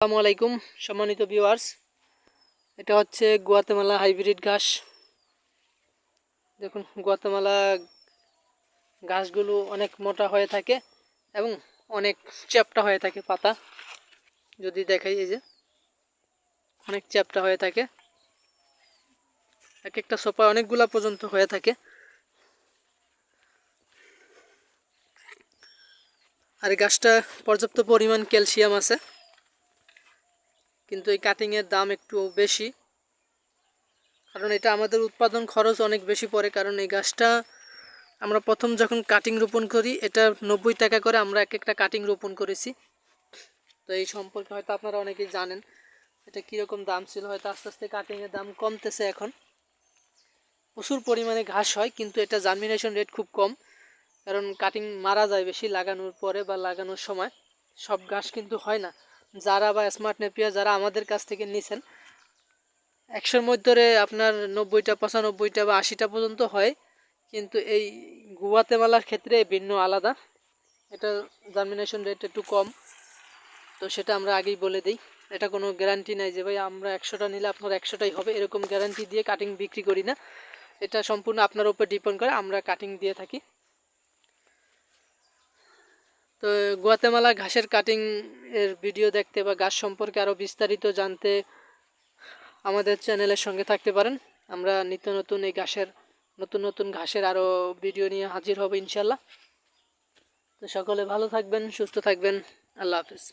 আসসালামু আলাইকুম, সম্মানিত ভিউয়ার্স এটা হচ্ছে গুয়াতেমালা হাইব্রিড ঘাস। দেখুন, গুয়াতেমালা ঘাসগুলো অনেক মোটা হয়ে থাকে এবং অনেক চ্যাপটা হয়ে থাকে পাতা। যদি দেখাই, এই যে, অনেক চ্যাপটা হয়ে থাকে। এক একটা সোপা অনেকগুলা পর্যন্ত হয়ে থাকে। আর গাছটা পর্যাপ্ত পরিমাণ ক্যালসিয়াম আছে। কিন্তু এই কাটিংয়ের দাম একটু বেশি। কারণ এটা আমাদের উৎপাদন খরচ অনেক বেশি পড়ে, কারণ এই গাছটা আমরা প্রথম যখন কাটিং রোপণ করি, এটা নব্বই টাকা করে আমরা এক একটা কাটিং রোপণ করেছি। তো এই সম্পর্কে হয়তো আপনারা অনেকেই জানেন, এটা কীরকম দাম ছিল, হয়তো আস্তে আস্তে কাটিংয়ের দাম কমতেছে এখন। প্রচুর পরিমাণে ঘাস হয়, কিন্তু এটা জার্মিনেশন রেট খুব কম, কারণ কাটিং মারা যায় বেশি লাগানোর পরে বা লাগানোর সময়। সব ঘাস কিন্তু হয় না। যারা বা স্মার্ট নেপিয়া যারা আমাদের কাছ থেকে নিছেন, একশোর মধ্যে আপনার নব্বইটা, পঁচানব্বইটা বা আশিটা পর্যন্ত হয়, কিন্তু এই গুয়াতেমালার ক্ষেত্রে ভিন্ন, আলাদা। এটা জার্মিনেশন রেট একটু কম, তো সেটা আমরা আগেই বলে দিই। এটা কোনো গ্যারান্টি নাই যে ভাই আমরা একশোটা নিলে আপনার একশোটাই হবে, এরকম গ্যারান্টি দিয়ে কাটিং বিক্রি করি না। এটা সম্পূর্ণ আপনার উপর ডিপেন্ড করে, আমরা কাটিং দিয়ে থাকি। তো গুয়াতেমালা ঘাসের কাটিং এর ভিডিও দেখতে বা গাছ সম্পর্কে আরও বিস্তারিত জানতে আমাদের চ্যানেলের সঙ্গে থাকতে পারেন। আমরা নিত্য নতুন এই ঘাসের, নতুন নতুন ঘাসের আরও ভিডিও নিয়ে হাজির হব ইনশাল্লাহ তো সকলে ভালো থাকবেন, সুস্থ থাকবেন। আল্লাহ হাফিজ।